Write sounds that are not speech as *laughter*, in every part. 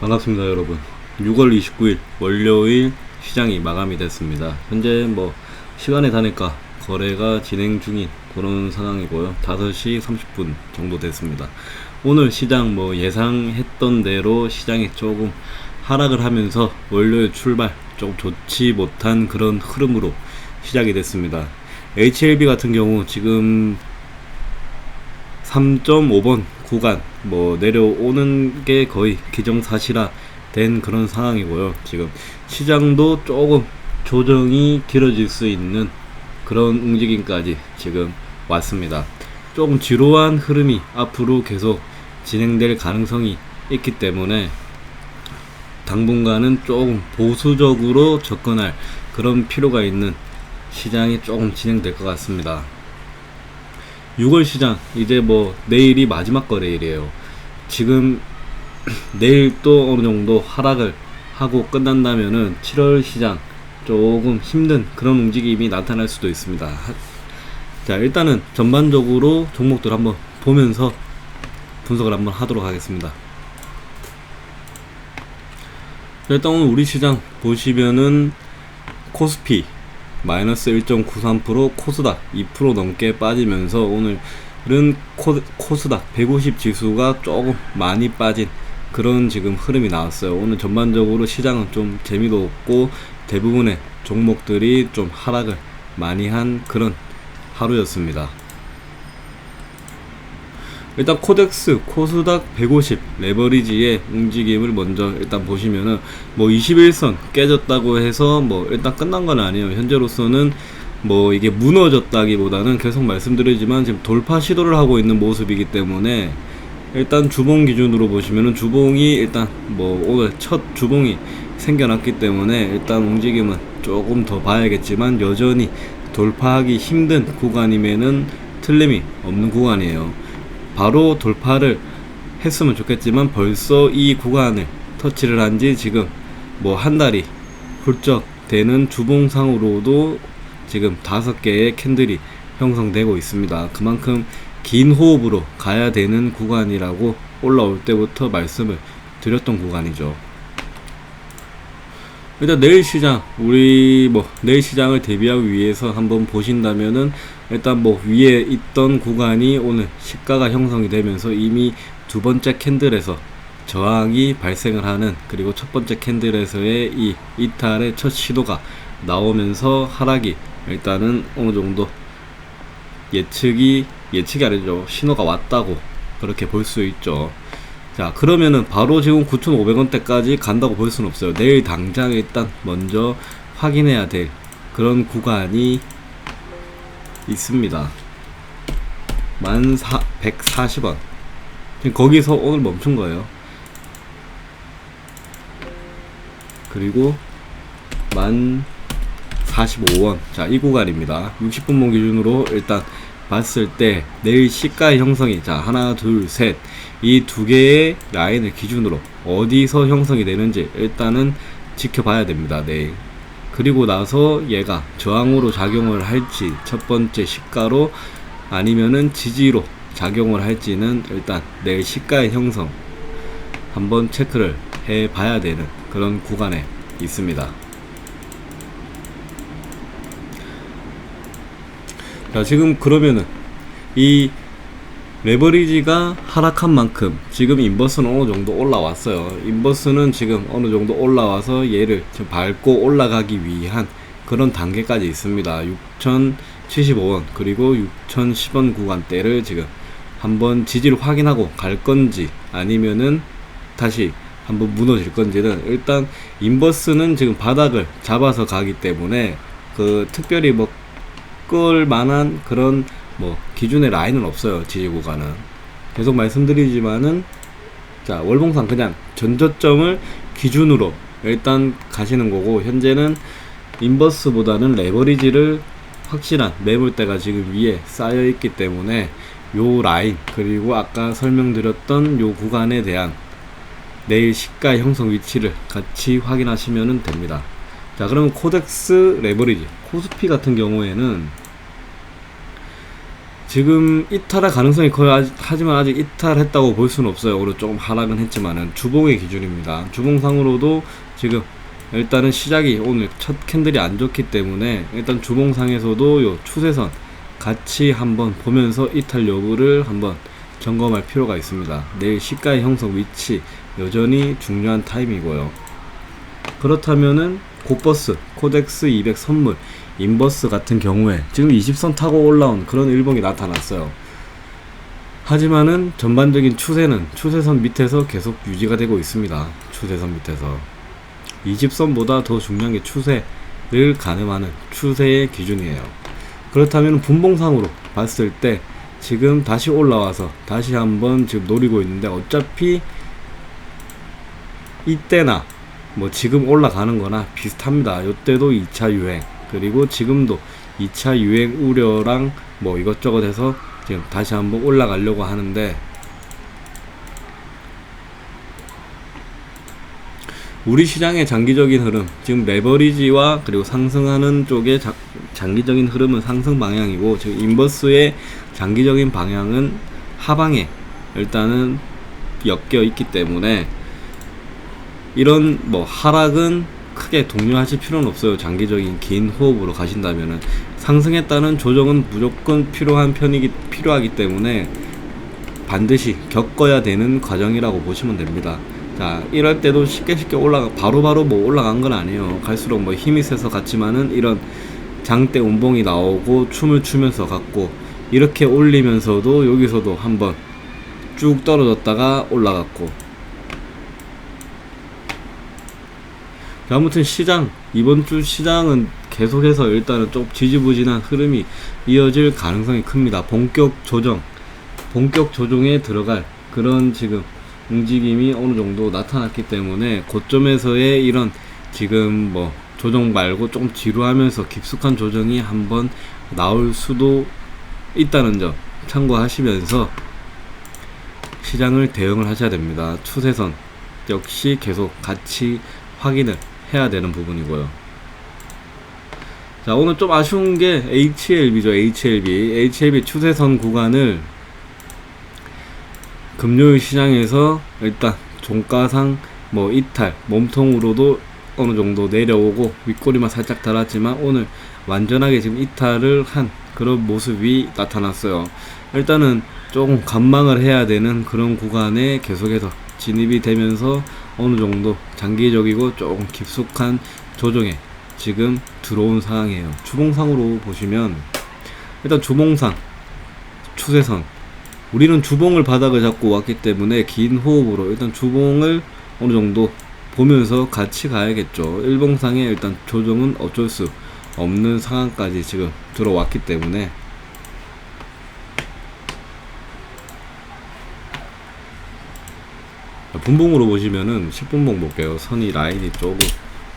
반갑습니다 여러분. 6월 29일 월요일 시장이 마감이 됐습니다. 현재 뭐 시간에 다니까 거래가 진행 중인 그런 상황이고요. 5시 30분 정도 됐습니다. 오늘 시장 뭐 예상했던 대로 시장이 조금 하락을 하면서 월요일 출발 조금 좋지 못한 그런 흐름으로 시작이 됐습니다. HLB 같은 경우 지금 3.5번 구간 뭐 내려오는 게 거의 기정사실화 된 그런 상황이고요. 지금 시장도 조금 조정이 길어질 수 있는 그런 움직임까지 지금 왔습니다. 조금 지루한 흐름이 앞으로 계속 진행될 가능성이 있기 때문에 당분간은 조금 보수적으로 접근할 그런 필요가 있는 시장이 조금 진행될 것 같습니다. 6월 시장 이제 뭐 내일이 마지막 거래일이에요. 지금 *clears throat* 내일 또 어느 정도 하락을 하고 끝난다면은 7월 시장 조금 힘든 그런 움직임이 나타날 수도 있습니다. 하- 자 일단은 전반적으로 종목들 한번 보면서 분석을 한번 하도록 하겠습니다. 일단 오늘 우리 시장 보시면은 코스피 마이너스 1.93% 코스닥 2% 넘게 빠지면서 오늘은 코, 코스닥 150 지수가 조금 많이 빠진 그런 지금 흐름이 나왔어요. 오늘 전반적으로 시장은 좀 재미도 없고 대부분의 종목들이 좀 하락을 많이 한 그런 하루였습니다. 일단 코덱스 코스닥 150 레버리지의 움직임을 먼저 일단 보시면은 뭐 21선 깨졌다고 해서 뭐 일단 끝난 건 아니에요. 현재로서는 뭐 이게 무너졌다기보다는 계속 말씀드리지만 지금 돌파 시도를 하고 있는 모습이기 때문에 일단 주봉 기준으로 보시면은 주봉이 일단 뭐 오늘 첫 주봉이 생겨났기 때문에 일단 움직임은 조금 더 봐야겠지만 여전히 돌파하기 힘든 구간임에는 틀림이 없는 구간이에요. 바로 돌파를 했으면 좋겠지만 벌써 이 구간을 터치를 한 지 지금 뭐 한 달이 훌쩍 되는 주봉상으로도 지금 다섯 개의 캔들이 형성되고 있습니다. 그만큼 긴 호흡으로 가야 되는 구간이라고 올라올 때부터 말씀을 드렸던 구간이죠. 일단 내일 시장 우리 뭐 내일 시장을 대비하기 위해서 한번 보신다면은 일단 뭐 위에 있던 구간이 오늘 시가가 형성이 되면서 이미 두 번째 캔들에서 저항이 발생을 하는 그리고 첫 번째 캔들에서의 이 이탈의 첫 시도가 나오면서 하락이 일단은 어느 정도 예측이 예측이 아니죠 신호가 왔다고 그렇게 볼 수 있죠. 자 그러면은 바로 지금 9,500원대까지 간다고 볼 수는 없어요. 내일 당장 일단 먼저 확인해야 될 그런 구간이 있습니다. 14,140원. 지금 거기서 오늘 멈춘 거예요. 그리고 1,045원. 자, 이 구간입니다. 60분봉 기준으로 일단 봤을 때 내일 시가의 형성이 자, 하나, 둘, 셋. 이 두 개의 라인을 기준으로 어디서 형성이 되는지 일단은 지켜봐야 됩니다. 내일. 그리고 나서 얘가 저항으로 작용을 할지 첫 번째 시가로 아니면은 지지로 작용을 할지는 일단 내일 시가의 형성 한번 체크를 해 봐야 되는 그런 구간에 있습니다. 자, 지금 그러면은 이 레버리지가 하락한 만큼 지금 인버스는 어느 정도 올라왔어요. 인버스는 지금 어느 정도 올라와서 얘를 좀 밟고 올라가기 위한 그런 단계까지 있습니다. 6,075원 그리고 6,010원 구간대를 지금 한번 지지를 확인하고 갈 건지 아니면은 다시 한번 무너질 건지는 일단 인버스는 지금 바닥을 잡아서 가기 때문에 그 특별히 뭐 끌 만한 그런 뭐 기준의 라인은 없어요 지지 구간은 계속 말씀드리지만은 자 월봉상 그냥 전저점을 기준으로 일단 가시는 거고 현재는 인버스보다는 레버리지를 확실한 매물대가 지금 위에 쌓여 있기 때문에 요 라인 그리고 아까 설명드렸던 요 구간에 대한 내일 시가 형성 위치를 같이 확인하시면 됩니다. 자, 그러면 코덱스 레버리지, 코스피 같은 경우에는 지금 이탈할 가능성이 커요. 하지만 아직 이탈했다고 볼 수는 없어요. 오늘 조금 하락은 했지만은 주봉의 기준입니다. 주봉상으로도 지금 일단은 시작이 오늘 첫 캔들이 안 좋기 때문에 일단 주봉상에서도 요 추세선 같이 한번 보면서 이탈 여부를 한번 점검할 필요가 있습니다. 내일 시가의 형성 위치 여전히 중요한 타임이고요. 그렇다면은 고버스, 코덱스 200 선물, 인버스 같은 경우에 지금 20선 타고 올라온 그런 일봉이 나타났어요. 하지만은 전반적인 추세는 추세선 밑에서 계속 유지가 되고 있습니다. 추세선 밑에서 20선보다 더 중요한 게 추세를 가늠하는 추세의 기준이에요. 그렇다면 분봉상으로 봤을 때 지금 다시 올라와서 다시 한번 지금 노리고 있는데 어차피 이때나 뭐 지금 올라가는 거나 비슷합니다. 이때도 2차 유행 그리고 지금도 2차 유행 우려랑 뭐 이것저것 해서 지금 다시 한번 올라가려고 하는데 우리 시장의 장기적인 흐름 지금 레버리지와 그리고 상승하는 쪽의 자- 장기적인 흐름은 상승 방향이고 지금 인버스의 장기적인 방향은 하방에 일단은 엮여 있기 때문에 이런 뭐 하락은 크게 독려하실 필요는 없어요. 장기적인 긴 호흡으로 가신다면은 상승했다는 조정은 무조건 필요한 편이기 필요하기 때문에 반드시 겪어야 되는 과정이라고 보시면 됩니다. 자, 이럴 때도 쉽게 쉽게 올라가 바로 바로 뭐 올라간 건 아니에요. 갈수록 뭐 힘이 세서 갔지만은 이런 장대 운봉이 나오고 춤을 추면서 갔고 이렇게 올리면서도 여기서도 한번 쭉 떨어졌다가 올라갔고 아무튼 시장 이번 주 시장은 계속해서 일단은 좀 지지부진한 흐름이 이어질 가능성이 큽니다. 본격 조정, 본격 조정에 들어갈 그런 지금 움직임이 어느 정도 나타났기 때문에 고점에서의 이런 지금 뭐 조정 말고 좀 지루하면서 깊숙한 조정이 한번 나올 수도 있다는 점 참고하시면서 시장을 대응을 하셔야 됩니다. 추세선 역시 계속 같이 확인을 해야 되는 부분이고요. 자, 오늘 좀 아쉬운 게 HLB죠. HLB. HLB 추세선 구간을 금요일 시장에서 일단 종가상 뭐 이탈, 몸통으로도 어느 정도 내려오고 윗꼬리만 살짝 달았지만 오늘 완전하게 지금 이탈을 한 그런 모습이 나타났어요. 일단은 조금 관망을 해야 되는 그런 구간에 계속해서 진입이 되면서 어느 정도 장기적이고 조금 깊숙한 조정에 지금 들어온 상황이에요. 주봉상으로 보시면 일단 주봉상 추세선 우리는 주봉을 바닥을 잡고 왔기 때문에 긴 호흡으로 일단 주봉을 어느 정도 보면서 같이 가야겠죠. 일봉상에 일단 조정은 어쩔 수 없는 상황까지 지금 들어왔기 때문에 분봉으로 보시면은 10분봉 볼게요. 선이 라인이 조금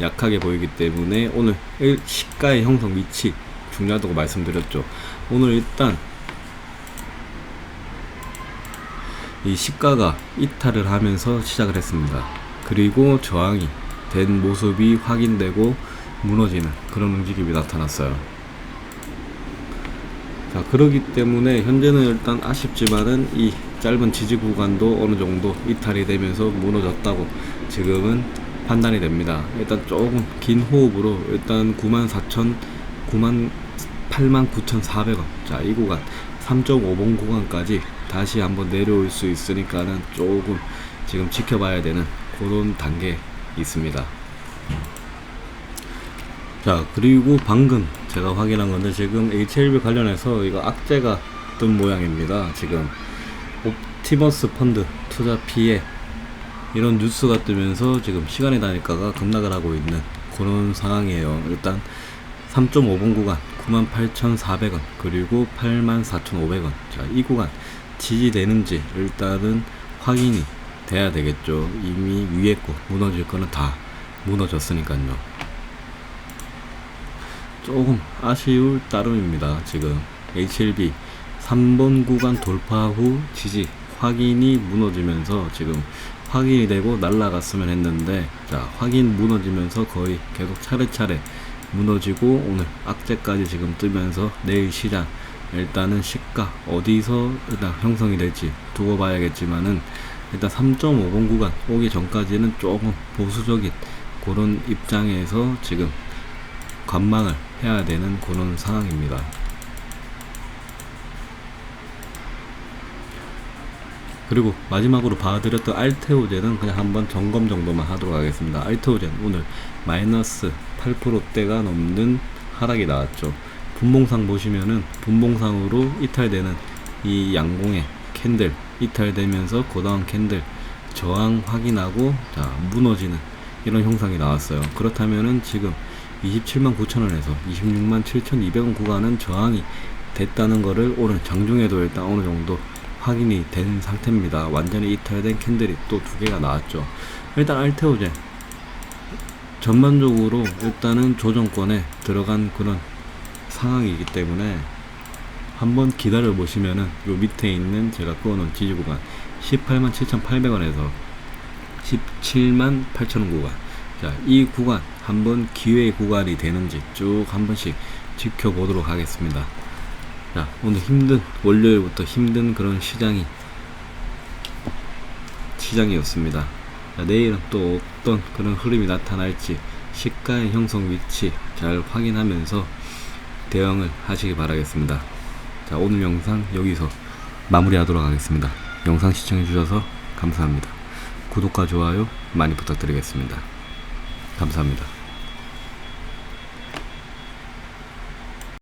약하게 보이기 때문에 오늘 일- 시가의 형성 위치 중요하다고 말씀드렸죠. 오늘 일단 이 시가가 이탈을 하면서 시작을 했습니다. 그리고 저항이 된 모습이 확인되고 무너지는 그런 움직임이 나타났어요. 자, 그러기 때문에 현재는 일단 아쉽지만은 이 짧은 지지 구간도 어느 정도 이탈이 되면서 무너졌다고 지금은 판단이 됩니다. 일단 조금 긴 호흡으로 일단 94,000, 9만 89,400원. 자, 이 구간 3.5번 구간까지 다시 한번 내려올 수 있으니까는 조금 지금 지켜봐야 되는 그런 단계에 있습니다. 자 그리고 방금 제가 확인한 건데 지금 HLB 관련해서 이거 악재가 뜬 모양입니다 지금 옵 티머스 펀드 투자 피해 이런 뉴스가 뜨면서 지금 시간이 다니까가 급락을 하고 있는 그런 상황이에요. 일단 3.5분 구간 98,400원 그리고 84,500원. 자이 구간 지지되는지 일단은 확인이 돼야 되겠죠. 이미 위에 거 무너질 거는 다 무너졌으니까요. 조금 아쉬울 따름입니다. 지금 HLB 3번 구간 돌파 후 지지 확인이 무너지면서 지금 확인이 되고 날라갔으면 했는데 자 확인 무너지면서 거의 계속 차례차례 무너지고 오늘 악재까지 지금 뜨면서 내일 시장 일단은 시가 어디서 일단 형성이 될지 두고 봐야겠지만은 일단 3.50 구간 오기 전까지는 조금 보수적인 그런 입장에서 지금 관망을 해야 되는 그런 상황입니다. 그리고 마지막으로 봐드렸던 알테오젠은 그냥 한번 점검 정도만 하도록 하겠습니다. 알테오젠 오늘 마이너스 8%대가 넘는 하락이 나왔죠. 분봉상 보시면은 분봉상으로 이탈되는 이 양봉의 캔들 이탈되면서 고다운 캔들 저항 확인하고 자 무너지는 이런 형상이 나왔어요. 그렇다면은 지금 27만 9천 원에서 26만 7천 200원 구간은 저항이 됐다는 거를 오늘 장중에도 일단 어느 정도 확인이 된 상태입니다. 완전히 이탈된 캔들이 또 두 개가 나왔죠. 일단 알테오젠 전반적으로 일단은 조정권에 들어간 그런 상황이기 때문에 한번 기다려 보시면은 요 밑에 있는 제가 그어놓은 지지 구간 18만 7,800원에서 17만 8천원 구간 자 이 구간 한번 기회의 구간이 되는지 쭉 한 번씩 지켜보도록 하겠습니다 자 오늘 힘든 월요일부터 힘든 그런 시장이 시장이었습니다 자, 내일은 또 어떤 그런 흐름이 나타날지 시가의 형성 위치 잘 확인하면서 대응을 하시기 바라겠습니다. 자, 오늘 영상 여기서 마무리하도록 하겠습니다. 영상 시청해 주셔서 감사합니다. 구독과 좋아요 많이 부탁드리겠습니다. 감사합니다.